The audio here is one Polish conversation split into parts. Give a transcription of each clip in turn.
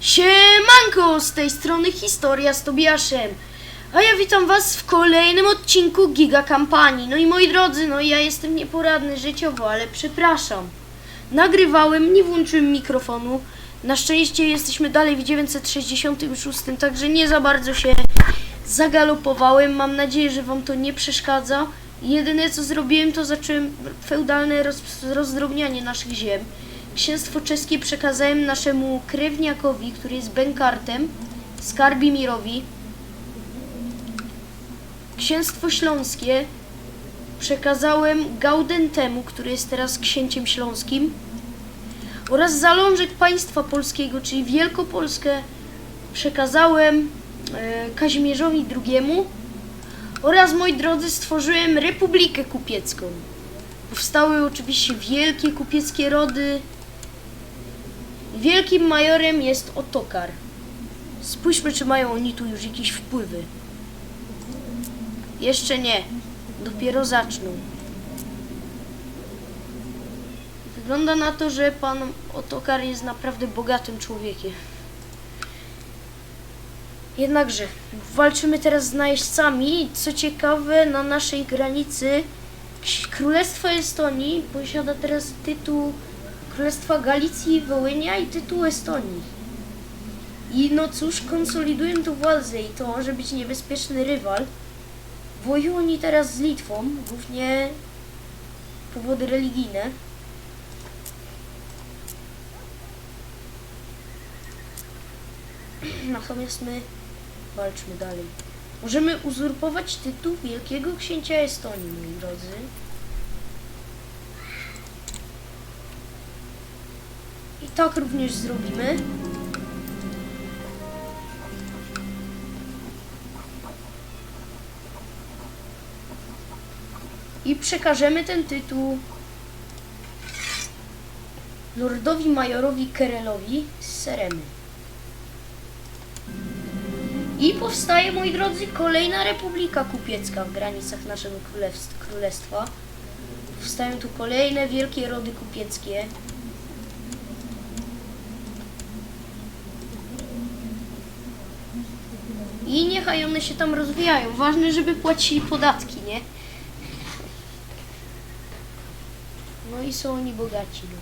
Siemanko, z tej strony Historia z Tobiaszem. A ja witam was w kolejnym odcinku Giga Kampanii. No i moi drodzy, no ja jestem nieporadny życiowo, ale przepraszam. Nagrywałem, nie włączyłem mikrofonu. Na szczęście jesteśmy dalej w 966, także nie za bardzo się zagalopowałem. Mam nadzieję, że wam to nie przeszkadza. Jedyne co zrobiłem, to zacząłem feudalne roz, rozdrobnianie naszych ziem. Księstwo czeskie przekazałem naszemu krewniakowi, który jest Benkartem, Skarbimirowi. Księstwo śląskie przekazałem Gaudentemu, który jest teraz księciem śląskim. Oraz zalążek państwa polskiego, czyli Wielkopolskę, przekazałem e, Kazimierzowi II. Oraz, moi drodzy, stworzyłem Republikę Kupiecką. Powstały oczywiście wielkie kupieckie rody. Wielkim majorem jest Otokar. Spójrzmy, czy mają oni tu już jakieś wpływy. Jeszcze nie. Dopiero zaczną. Wygląda na to, że pan Otokar jest naprawdę bogatym człowiekiem. Jednakże walczymy teraz z najeźdźcami. Co ciekawe, na naszej granicy Królestwo Estonii posiada teraz tytuł Królestwa Galicji i Wołynia i tytuł Estonii. I no cóż, konsolidują tu władzę i to może być niebezpieczny rywal. Wojują oni teraz z Litwą, głównie powody religijne. Natomiast my walczmy dalej. Możemy uzurpować tytuł Wielkiego Księcia Estonii, moi drodzy. Tak również zrobimy. I przekażemy ten tytuł Lordowi Majorowi Kerelowi z Seremy. I powstaje, moi drodzy, kolejna Republika Kupiecka w granicach naszego królestwa. Powstają tu kolejne wielkie rody kupieckie. I niechaj one się tam rozwijają. Ważne, żeby płacili podatki, nie? No i są oni bogaci. No.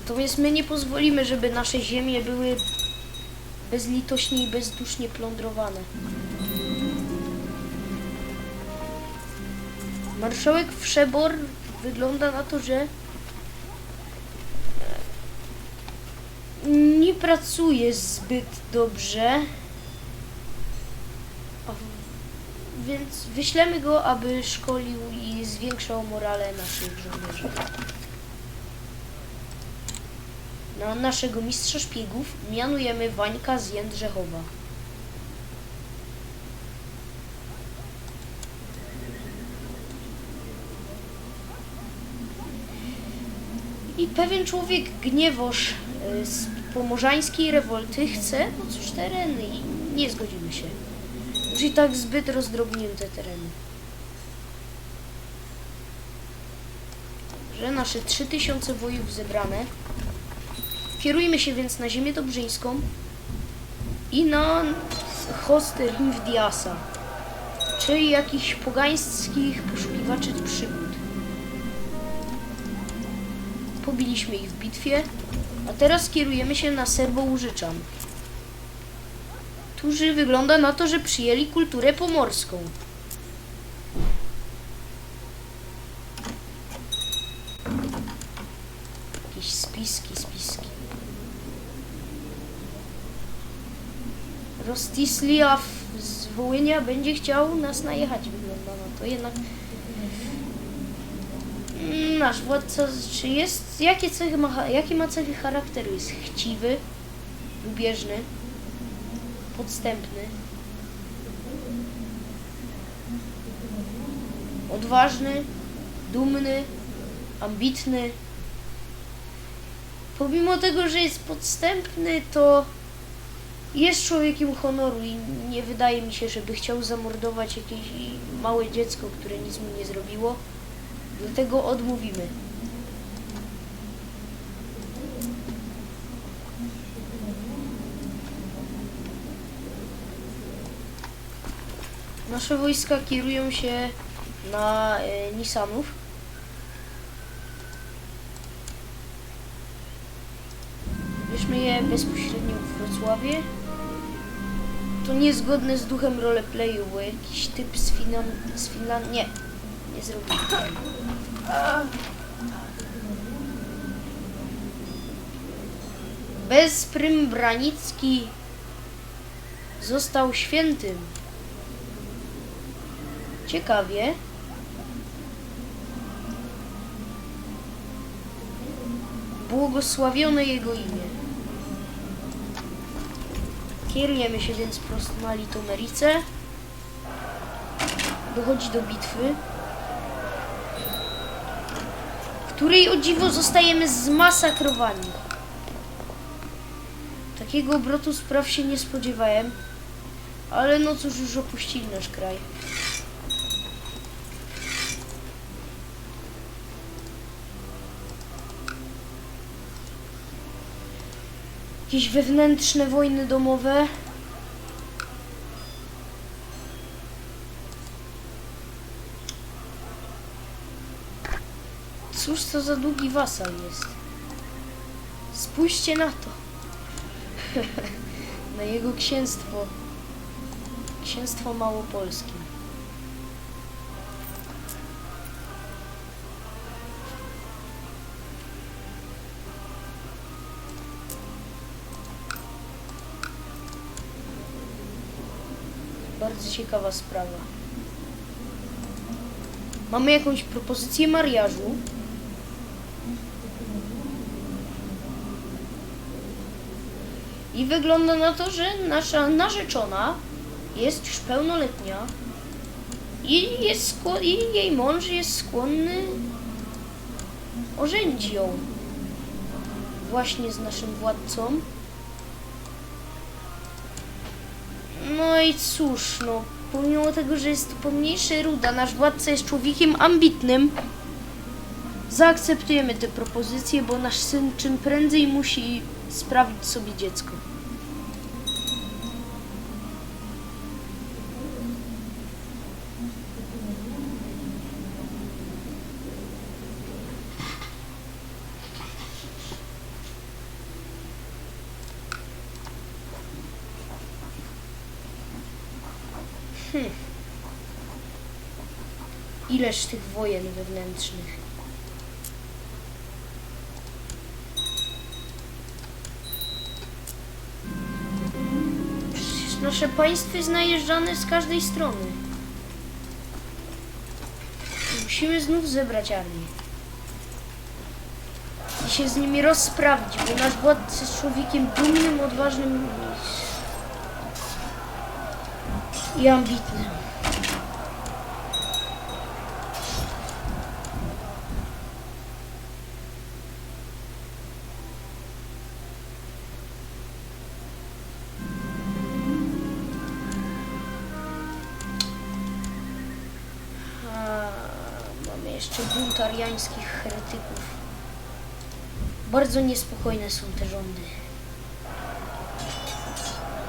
Natomiast my nie pozwolimy, żeby nasze ziemie były bezlitośnie i bezdusznie plądrowane. Marszałek Wszebor wygląda na to, że e, nie pracuje zbyt dobrze. Więc wyślemy go, aby szkolił i zwiększał morale naszych żołnierzy. Na naszego mistrza szpiegów mianujemy Wańka z Jędrzechowa. I pewien człowiek gniewoż e, z pomorzańskiej rewolty chce, no cóż, tereny i nie zgodzimy się. Już i tak zbyt rozdrobniłem te tereny. Że nasze 3000 wojów zebrane. Kierujmy się więc na ziemię dobrzyńską i na host Rimwdiasa, czyli jakichś pogańskich poszukiwaczy przygód. Pobiliśmy ich w bitwie, a teraz kierujemy się na Serbo-Łużyczan, którzy wygląda na to, że przyjęli kulturę pomorską. Jakieś spiski, spiski. Rostisliaw z Wołynia będzie chciał nas najechać, wygląda na to. Jednak nasz władca, czy jest, jakie cechy ma, jakie ma cechy charakteru? Jest chciwy, lubieżny, podstępny, odważny, dumny, ambitny. Pomimo tego, że jest podstępny, to Jest człowiekiem honoru i nie wydaje mi się, żeby chciał zamordować jakieś małe dziecko, które nic mu nie zrobiło. Dlatego odmówimy. Nasze wojska kierują się na e, Nissanów. Bierzmy je bezpośrednio w Wrocławie. To niezgodne z duchem roleplayu, bo jakiś typ z Finan... z Finlandii... Nie, nie zrobił. Bezprym Branicki został świętym. Ciekawie. Błogosławione Jego imię. Kierujemy się więc prosto na Litomerice. Dochodzi do bitwy, której o dziwo zostajemy zmasakrowani. Takiego obrotu spraw się nie spodziewałem, ale no cóż, już opuścili nasz kraj. Jakieś wewnętrzne wojny domowe. To za długi wasal jest? Spójrzcie na to. na jego księstwo. Księstwo Małopolskie. Bardzo ciekawa sprawa. Mamy jakąś propozycję mariażu. I wygląda na to, że nasza narzeczona jest już pełnoletnia i, jest i jej mąż jest skłonny ożenić ją właśnie z naszym władcą. No i cóż, no, pomimo tego, że jest to pomniejszy ruda, nasz władca jest człowiekiem ambitnym. Zaakceptujemy tę propozycję, bo nasz syn czym prędzej musi sprawić sobie dziecko. Ileż tych wojen wewnętrznych. Nasze państwo jest najeżdżane z każdej strony. Musimy znów zebrać armię. I się z nimi rozprawić, bo nasz władca jest człowiekiem dumnym, odważnym i ambitnym. Bardzo niespokojne są te rządy.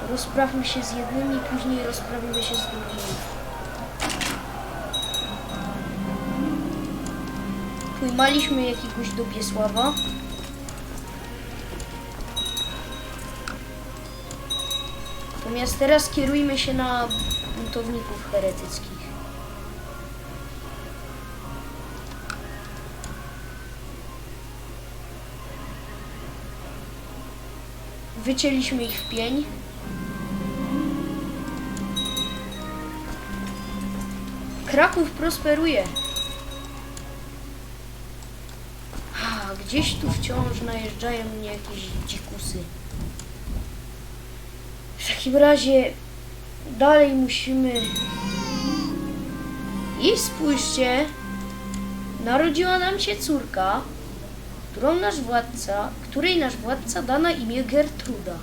Rozprawmy się z jednymi, później rozprawimy się z drugimi. Pojmaliśmy jakiegoś Dobiesława. Natomiast teraz kierujmy się na buntowników heretyckich. Wycięliśmy ich w pień. Kraków prosperuje. A, gdzieś tu wciąż najeżdżają mnie jakieś dzikusy. W takim razie dalej musimy... I spójrzcie, narodziła nam się córka, którą nasz władca, której nasz władca da na imię Gertruda.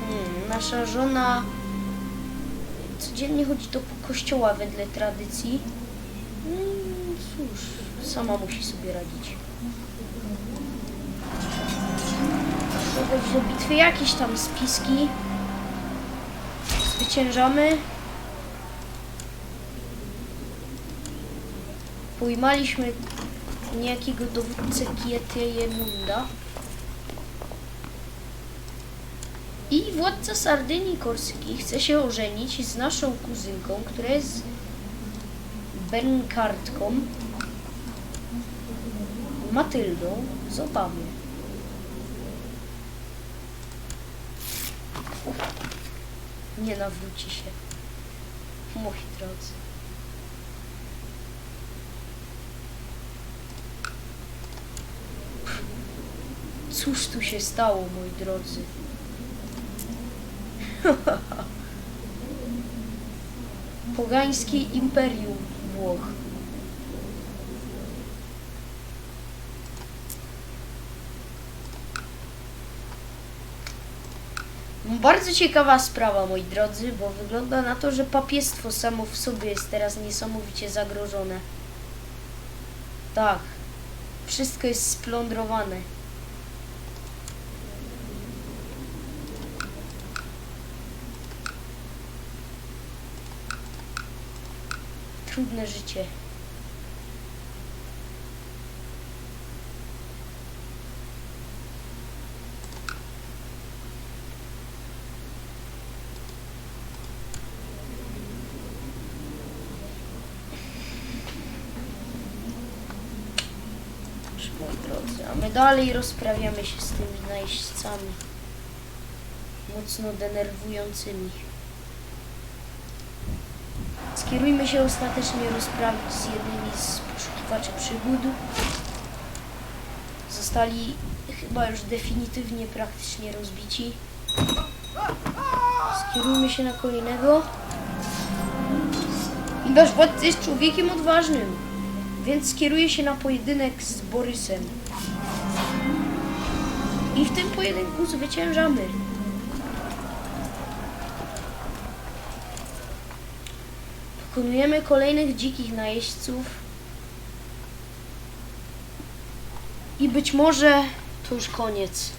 Hmm, nasza żona codziennie chodzi do kościoła wedle tradycji. Hmm, cóż, sama musi sobie radzić. Chodzi do bitwy jakieś tam spiski. Zwyciężamy. Pojmaliśmy niejakiego dowódcę Kietejemunda. I władca Sardynii Korsyki chce się ożenić z naszą kuzynką, która jest Bernkartką, Matyldą z Obawy. Nie nawróci się. Moi drodzy. Cóż tu się stało, moi drodzy? Pogańskie Imperium Włoch. Bardzo ciekawa sprawa, moi drodzy, bo wygląda na to, że papiestwo samo w sobie jest teraz niesamowicie zagrożone. Tak. Wszystko jest splądrowane. Trudne życie. Moi drodzy, a my dalej rozprawiamy się z tymi najeźdźcami. Mocno denerwującymi. Skierujmy się ostatecznie rozprawić z jednymi z poszukiwaczy przygód. Zostali chyba już definitywnie praktycznie rozbici. Skierujmy się na kolejnego. I Nasz władca jest człowiekiem odważnym, więc skieruje się na pojedynek z Borysem. I w tym pojedynku zwyciężamy. Pokonujemy kolejnych dzikich najeźdźców. I być może to już koniec.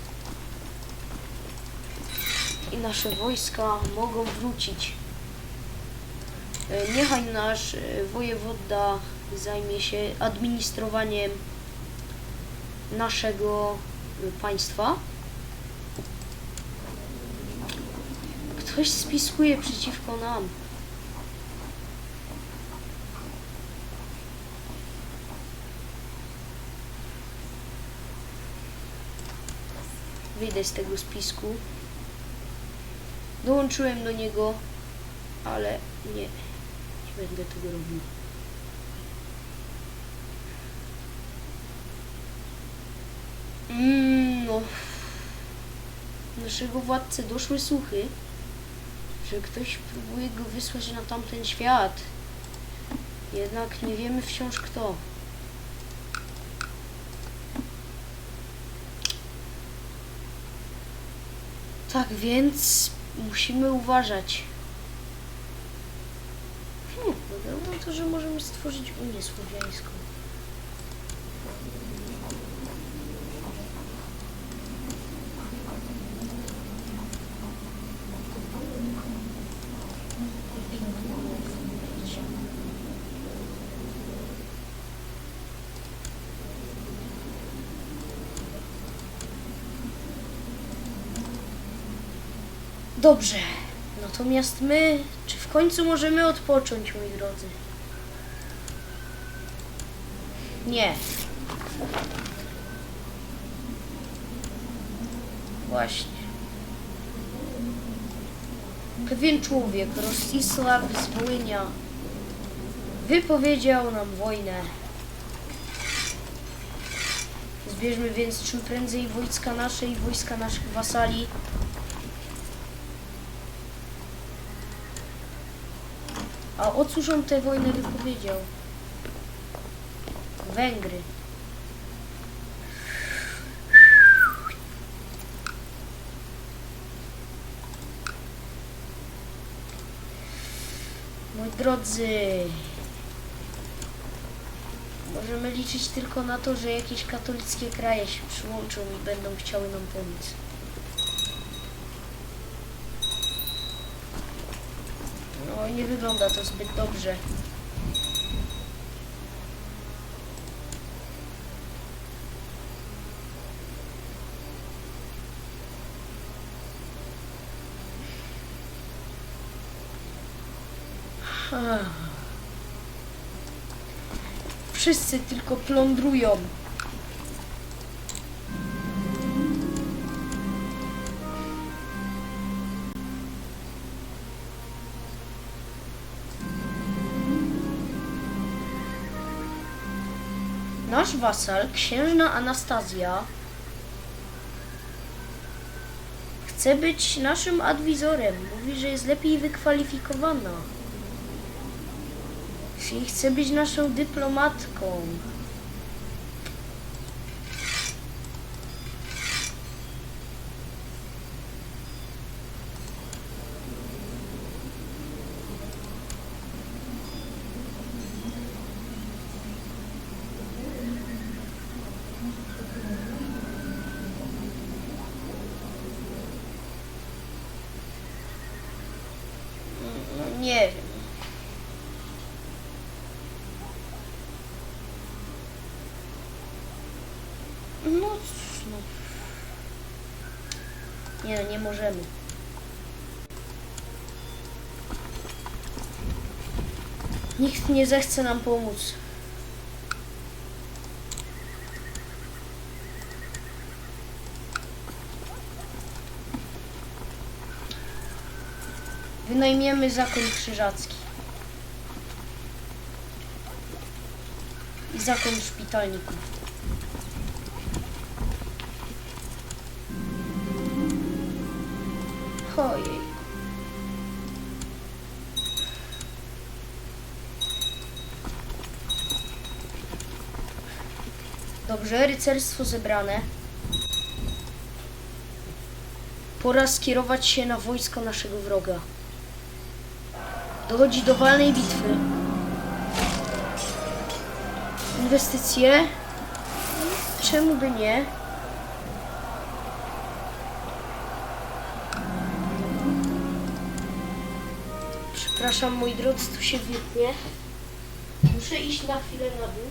I nasze wojska mogą wrócić. E, Niechaj nasz e, wojewoda zajmie się administrowaniem naszego e, państwa. Ktoś spiskuje przeciwko nam. Wyjdę z tego spisku. Dołączyłem do niego, ale nie, nie będę tego robił. Mm, no. Naszego władcy doszły słuchy, że ktoś próbuje go wysłać na tamten świat. Jednak nie wiemy wciąż kto. Tak więc musimy uważać. Hmm, wygląda na to, że możemy stworzyć Unię Słowiańską. Dobrze. Natomiast my, czy w końcu możemy odpocząć, moi drodzy? Nie. Właśnie. Pewien człowiek, Rostisław z wypowiedział nam wojnę. Zbierzmy więc czym prędzej wojska nasze i wojska naszych wasali. A o cóż on tę wojnę wypowiedział? Węgry. Moi drodzy, możemy liczyć tylko na to, że jakieś katolickie kraje się przyłączą i będą chciały nam pomóc. No, nie wygląda to zbyt dobrze. Wszyscy tylko plądrują. Wasal, księżna Anastazja, chce być naszym adwizorem. Mówi, że jest lepiej wykwalifikowana. Czyli chce być naszą dyplomatką. No, nie wiem. No cóż, no. Nie, nie możemy. Nikt nie zechce nam pomóc. Wynajmiemy zakon krzyżacki. I zakon szpitalników. Ojej. Dobrze, rycerstwo zebrane. Pora skierować się na wojsko naszego wroga. Dochodzi do walnej bitwy. Inwestycje. Czemu by nie? Przepraszam, moi drodzy, tu się wytnie. Muszę iść na chwilę na dół.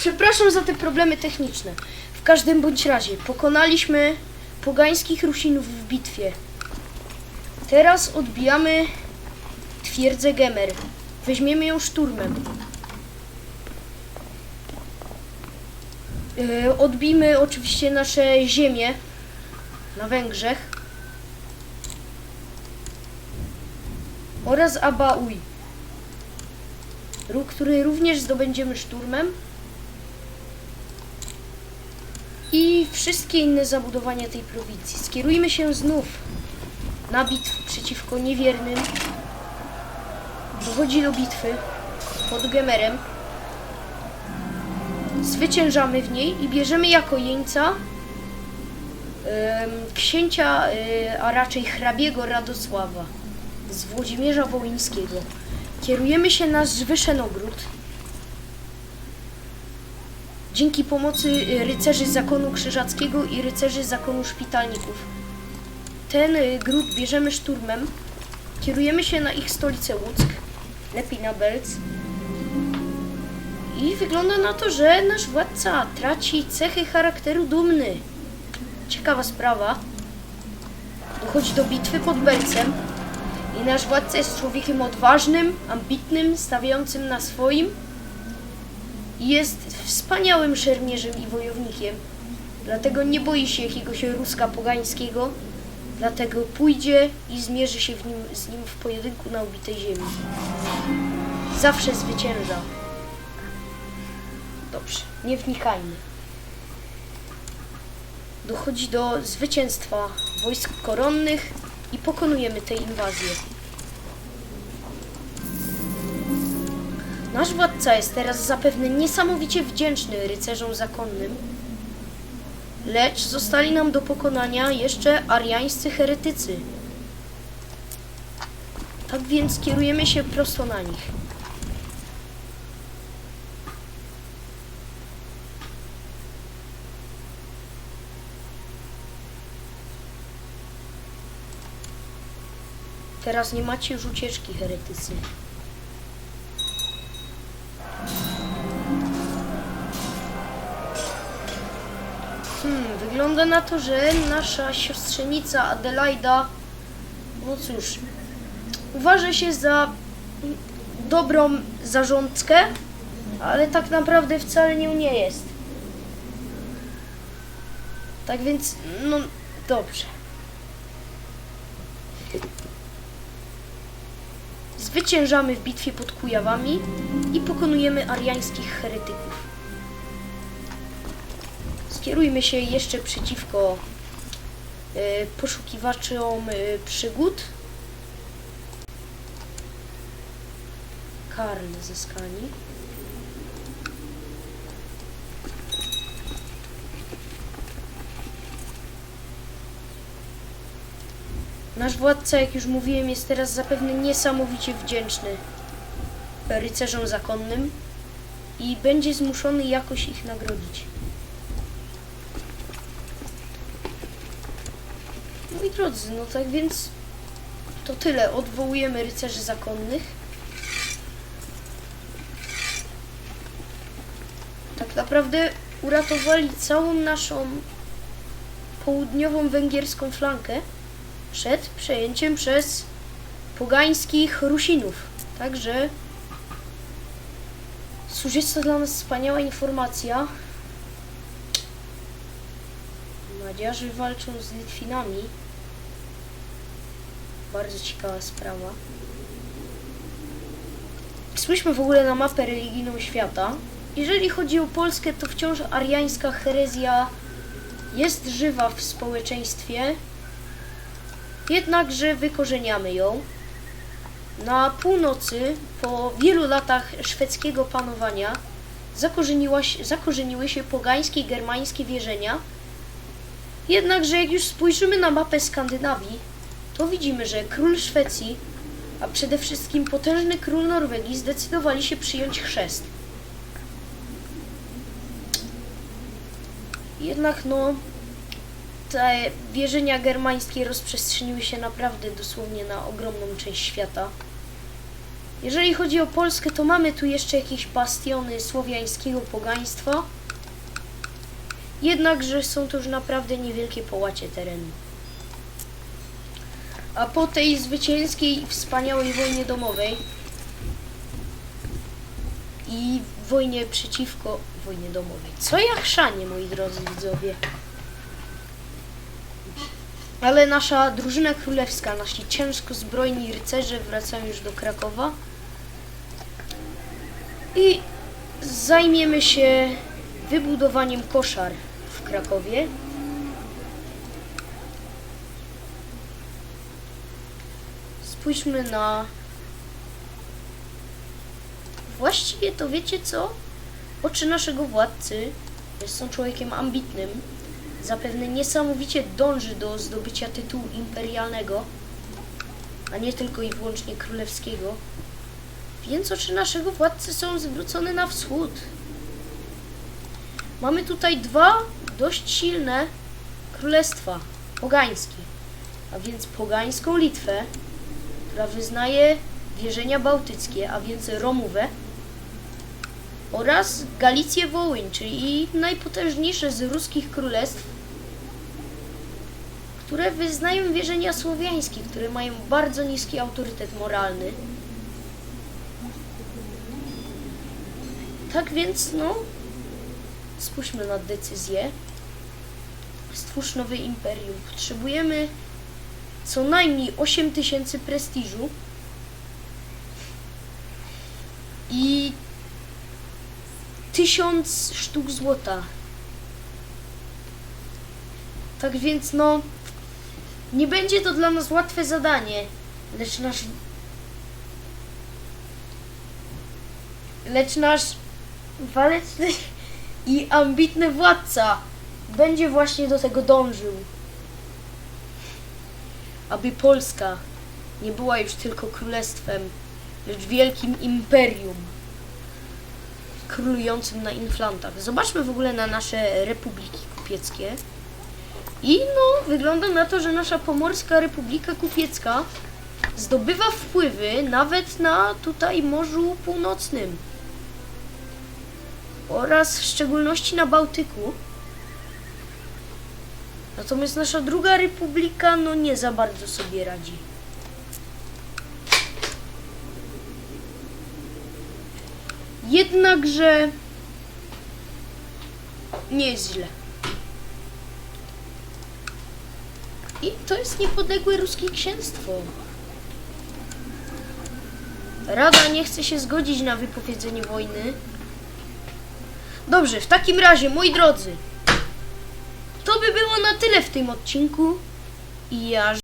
Przepraszam za te problemy techniczne. W każdym bądź razie pokonaliśmy pogańskich Rusinów w bitwie. Teraz odbijamy twierdzę Gemer. Weźmiemy ją szturmem. E, Odbijmy oczywiście nasze ziemie na Węgrzech oraz Abauj. Róg, który również zdobędziemy szturmem. I wszystkie inne zabudowania tej prowincji. Skierujmy się znów na bitwę przeciwko niewiernym. Dochodzi do bitwy pod Gemerem. Zwyciężamy w niej i bierzemy jako jeńca księcia, y, a raczej hrabiego Radosława z Włodzimierza Wołyńskiego. Kierujemy się na Zwyszenogród. Dzięki pomocy y, rycerzy zakonu krzyżackiego i rycerzy zakonu szpitalników. Ten y, gród bierzemy szturmem. Kierujemy się na ich stolicę Łuck, lepiej na Belc. I wygląda na to, że nasz władca traci cechy charakteru dumny. Ciekawa sprawa. Dochodzi do bitwy pod Belcem. I nasz władca jest człowiekiem odważnym, ambitnym, stawiającym na swoim. Jest wspaniałym szermierzem i wojownikiem. Dlatego nie boi się jakiegoś ruska pogańskiego. Dlatego pójdzie i zmierzy się nim, z nim w pojedynku na ubitej ziemi. Zawsze zwycięża. Dobrze, nie wnikajmy. Dochodzi do zwycięstwa wojsk koronnych i pokonujemy tę inwazję. Nasz władca jest teraz zapewne niesamowicie wdzięczny rycerzom zakonnym, lecz zostali nam do pokonania jeszcze ariańscy heretycy. Tak więc kierujemy się prosto na nich. Teraz nie macie już ucieczki, heretycy. Wygląda na to, że nasza siostrzenica Adelaida, no cóż, uważa się za dobrą zarządcę, ale tak naprawdę wcale nią nie jest. Tak więc, no dobrze. Zwyciężamy w bitwie pod Kujawami i pokonujemy ariańskich heretyków. Skierujmy się jeszcze przeciwko e, poszukiwaczom e, przygód. Karl ze Skani. Nasz władca, jak już mówiłem, jest teraz zapewne niesamowicie wdzięczny rycerzom zakonnym i będzie zmuszony jakoś ich nagrodzić. Moi drodzy, no tak więc to tyle. Odwołujemy rycerzy zakonnych. Tak naprawdę uratowali całą naszą południową węgierską flankę przed przejęciem przez pogańskich Rusinów. Także cóż, jest to dla nas wspaniała informacja. Madziarzy walczą z Litwinami. Bardzo ciekawa sprawa. Spójrzmy w ogóle na mapę religijną świata. Jeżeli chodzi o Polskę, to wciąż ariańska herezja jest żywa w społeczeństwie, jednakże wykorzeniamy ją. Na północy, po wielu latach szwedzkiego panowania, zakorzeniły się pogańskie germańskie wierzenia. Jednakże jak już spojrzymy na mapę Skandynawii, to widzimy, że król Szwecji, a przede wszystkim potężny król Norwegii zdecydowali się przyjąć chrzest. Jednak no, te wierzenia germańskie rozprzestrzeniły się naprawdę dosłownie na ogromną część świata. Jeżeli chodzi o Polskę, to mamy tu jeszcze jakieś bastiony słowiańskiego pogaństwa. Jednakże są to już naprawdę niewielkie połacie terenu. A po tej zwycięskiej wspaniałej wojnie domowej i wojnie przeciwko wojnie domowej. Co ja chrzanie, moi drodzy widzowie. Ale nasza drużyna królewska, nasi ciężko zbrojni rycerze wracają już do Krakowa. I zajmiemy się wybudowaniem koszar w Krakowie. Spójrzmy na... Właściwie to wiecie co? Oczy naszego władcy są człowiekiem ambitnym, zapewne niesamowicie dąży do zdobycia tytułu imperialnego, a nie tylko i wyłącznie królewskiego. Więc oczy naszego władcy są zwrócone na wschód. Mamy tutaj dwa dość silne królestwa pogańskie, a więc pogańską Litwę, która wyznaje wierzenia bałtyckie, a więc Romówę, oraz Galicję Wołyń, czyli najpotężniejsze z ruskich królestw, które wyznają wierzenia słowiańskie, które mają bardzo niski autorytet moralny. Tak więc, no, spójrzmy na decyzję. Stwórz nowe imperium. Potrzebujemy co najmniej 8000 prestiżu i 1000 sztuk złota. Tak więc, no, nie będzie to dla nas łatwe zadanie, lecz nasz. Lecz nasz waleczny i ambitny władca będzie właśnie do tego dążył. Aby Polska nie była już tylko królestwem, lecz wielkim imperium królującym na inflantach. Zobaczmy w ogóle na nasze republiki kupieckie. I no, wygląda na to, że nasza Pomorska Republika Kupiecka zdobywa wpływy nawet na tutaj Morzu Północnym oraz w szczególności na Bałtyku. Natomiast nasza druga republika no nie za bardzo sobie radzi. Jednakże nie jest źle. I to jest niepodległe ruskie księstwo. Rada nie chce się zgodzić na wypowiedzenie wojny. Dobrze, w takim razie, moi drodzy, to by było na tyle w tym odcinku. I ja